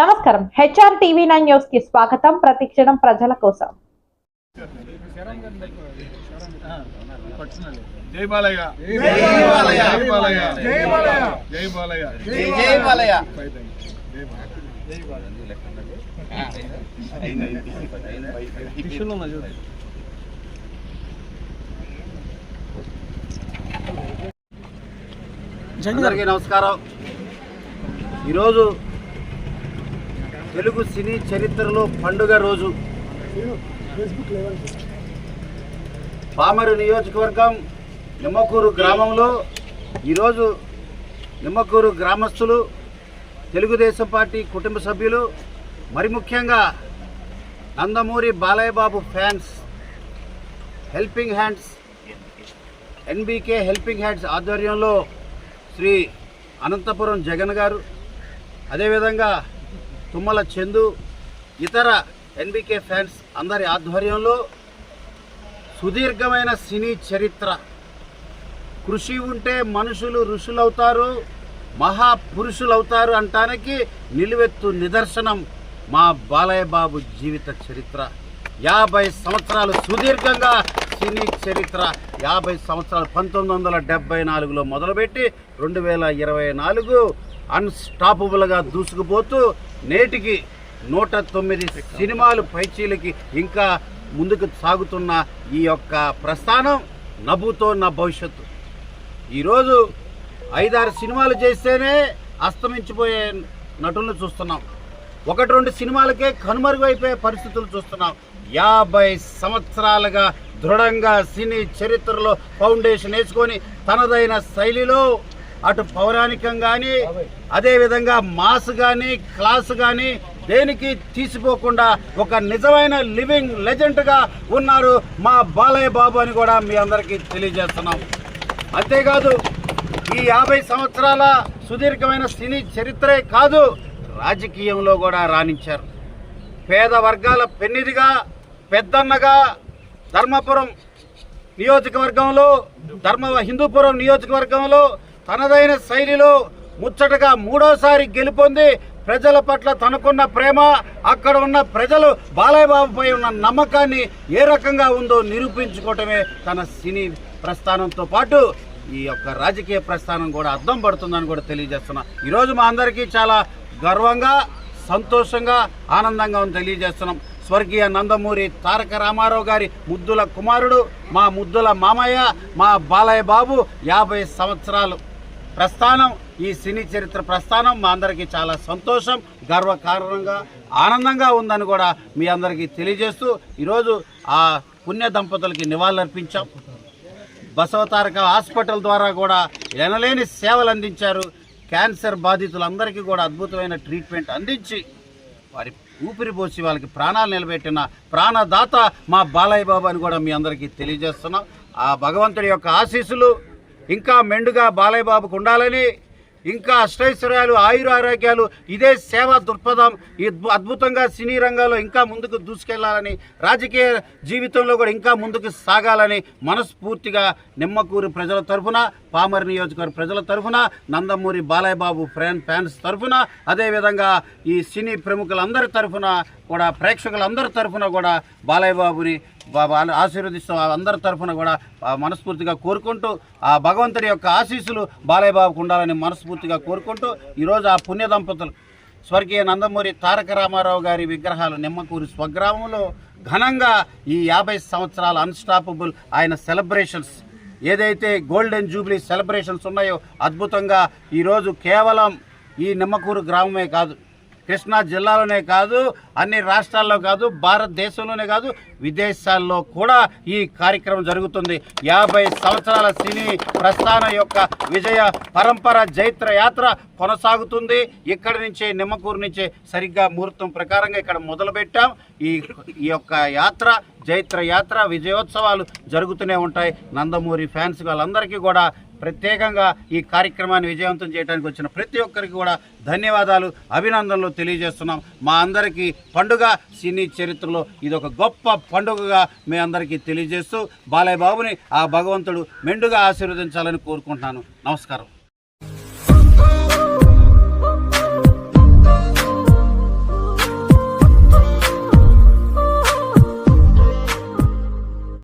నమస్కారం. HR TV nine న్యూస్కి స్వాగతం. ప్రతిక్షణం ప్రజల కోసం. జై బాలయ్య. జై బాలయ్య. జై బాలయ్య. జై బాలయ్య. జై బాలయ్య. జై జై బాలయ్య. అందరికీ నమస్కారం. ఈరోజు తెలుగు సినీ చరిత్రలో పండుగ రోజు. పామరు నియోజకవర్గం నిమ్మకూరు గ్రామంలో ఈరోజు నిమ్మకూరు గ్రామస్తులు తెలుగుదేశం పార్టీ కుటుంబ సభ్యులు మరి ముఖ్యంగా Nandamuri Balayyababu fans helping hands NBK helping hands ఆధ్వర్యంలో శ్రీ అనంతపురం జగన్ గారు అదేవిధంగా తుమ్మల చందు ఇతర ఎన్బీకే ఫ్యాన్స్ అందరి ఆధ్వర్యంలో సుదీర్ఘమైన సినీ చరిత్ర. కృషి ఉంటే మనుషులు ఋషులవుతారు మహాపురుషులవుతారు అంటానికి నిలువెత్తు నిదర్శనం మా బాలయ్య బాబు జీవిత చరిత్ర. యాభై సంవత్సరాలు సుదీర్ఘంగా సినీ చరిత్ర. యాభై సంవత్సరాలు పంతొమ్మిది వందల డెబ్బై నాలుగులో మొదలుపెట్టి రెండు వేల ఇరవై నాలుగు అన్స్టాపబుల్గా దూసుకుపోతూ నేటికి నూట తొమ్మిది సినిమాలు పైచీలకి ఇంకా ముందుకు సాగుతున్న ఈ యొక్క ప్రస్థానం నవ్వుతో నా భవిష్యత్తు. ఈరోజు ఐదారు సినిమాలు చేస్తేనే అస్తమించిపోయే నటులను చూస్తున్నాం. ఒకటి రెండు సినిమాలకే కనుమరుగైపోయే పరిస్థితులు చూస్తున్నాం. యాభై సంవత్సరాలుగా దృఢంగా సినీ చరిత్రలో ఫౌండేషన్ వేసుకొని తనదైన శైలిలో అటు పౌరాణికం కానీ అదేవిధంగా మాస్ కానీ క్లాస్ కానీ దేనికి తీసిపోకుండా ఒక నిజమైన లివింగ్ లెజెండ్గా ఉన్నారు మా బాలయ్య బాబు అని కూడా మీ అందరికీ తెలియజేస్తున్నాం. అంతేకాదు ఈ యాభై సంవత్సరాల సుదీర్ఘమైన సినీ చరిత్రే కాదు రాజకీయంలో కూడా రాణించారు. పేద వర్గాల పెన్నిదిగా పెద్దన్నగా ధర్మపురం నియోజకవర్గంలో ధర్మ హిందూపురం నియోజకవర్గంలో తనదైన శైలిలో ముచ్చటగా మూడోసారి గెలుపొంది ప్రజల పట్ల తనకున్న ప్రేమ అక్కడ ఉన్న ప్రజలు బాలయ్య బాబుపై ఉన్న నమ్మకాన్ని ఏ రకంగా ఉందో నిరూపించుకోవటమే తన సినీ ప్రస్థానంతో పాటు ఈ యొక్క రాజకీయ ప్రస్థానం కూడా అర్థం పడుతుందని కూడా తెలియజేస్తున్నా. ఈరోజు మా అందరికీ చాలా గర్వంగా సంతోషంగా ఆనందంగా ఉంది తెలియజేస్తున్నాం. స్వర్గీయ నందమూరి తారక రామారావు గారి ముద్దుల కుమారుడు మా ముద్దుల మామయ్య మా బాలయ్య బాబు యాభై సంవత్సరాలు. ప్రస్థానం ఈ సినీ చరిత్ర ప్రస్థానం మా అందరికీ చాలా సంతోషం గర్వకారణంగా ఆనందంగా ఉందని కూడా మీ అందరికీ తెలియజేస్తూ ఈరోజు ఆ పుణ్య దంపతులకి నివాళులర్పించాం. బసవతారక హాస్పిటల్ ద్వారా కూడా ఎనలేని సేవలు అందించారు. క్యాన్సర్ బాధితులందరికీ కూడా అద్భుతమైన ట్రీట్మెంట్ అందించి వారి ఊపిరి పోసి వాళ్ళకి ప్రాణాలు నిలబెట్టిన ప్రాణదాత మా బాలయ్య బాబు అని కూడా మీ అందరికీ తెలియజేస్తున్నాం. ఆ భగవంతుడి యొక్క ఆశీస్సులు ఇంకా మెండుగా బాలయ్య బాబుకు ఉండాలని ఇంకా అష్టైశ్వర్యాలు ఆయుర ఆరోగ్యాలు ఇదే సేవ దృక్పథం ఈ అద్భుతంగా సినీ రంగంలో ఇంకా ముందుకు దూసుకెళ్ళాలని రాజకీయ జీవితంలో కూడా ఇంకా ముందుకు సాగాలని మనస్ఫూర్తిగా నిమ్మకూరు ప్రజల తరఫున పామర్ నియోజకవర్గ ప్రజల తరఫున నందమూరి బాలయ్య బాబు ఫ్యాన్ ఫ్యాన్స్ తరఫున అదేవిధంగా ఈ సినీ ప్రముఖులందరి తరఫున కూడా ప్రేక్షకులందరి తరఫున కూడా బాలయ్య బాబుని ఆశీర్వదిస్తూ. అందరి తరఫున కూడా మనస్ఫూర్తిగా కోరుకుంటూ ఆ భగవంతుడి యొక్క ఆశీస్సులు బాలయ్య బాబుకు ఉండాలని మనస్ఫూర్తిగా కోరుకుంటూ ఈరోజు ఆ పుణ్య దంపతులు స్వర్గీయ నందమూరి తారక రామారావు గారి విగ్రహాలు నిమ్మకూరి స్వగ్రామంలో ఘనంగా ఈ యాభై సంవత్సరాల అన్స్టాపబుల్ ఆయన సెలబ్రేషన్స్ ఏదైతే గోల్డెన్ జూబ్లీ సెలబ్రేషన్స్ ఉన్నాయో అద్భుతంగా ఈరోజు కేవలం ఈ నిమ్మకూరు గ్రామమే కాదు కృష్ణా జిల్లాలోనే కాదు అన్ని రాష్ట్రాల్లో కాదు భారతదేశంలోనే కాదు విదేశాల్లో కూడా ఈ కార్యక్రమం జరుగుతుంది. యాభై సంవత్సరాల సినీ ప్రస్థానం యొక్క విజయ పరంపర జైత్ర యాత్ర కొనసాగుతుంది. ఇక్కడి నుంచే నిమ్మకూరు నుంచే సరిగ్గా ముహూర్తం ప్రకారంగా ఇక్కడ మొదలుపెట్టాం. ఈ ఈ యొక్క యాత్ర జైత్ర యాత్ర విజయోత్సవాలు జరుగుతూనే ఉంటాయి. నందమూరి ఫ్యాన్స్ వాళ్ళందరికీ కూడా ప్రత్యేకంగా ఈ కార్యక్రమాన్ని విజయవంతం చేయడానికి వచ్చిన ప్రతి ఒక్కరికి కూడా ధన్యవాదాలు అభినందనలు తెలియజేస్తున్నాం. మా అందరికీ పండుగ సినీ చరిత్రలో ఇది ఒక గొప్ప పండుగగా మీ అందరికీ తెలియజేస్తూ బాలయ్య బాబుని ఆ భగవంతుడు మెండుగా ఆశీర్వదించాలని కోరుకుంటున్నాను. నమస్కారం.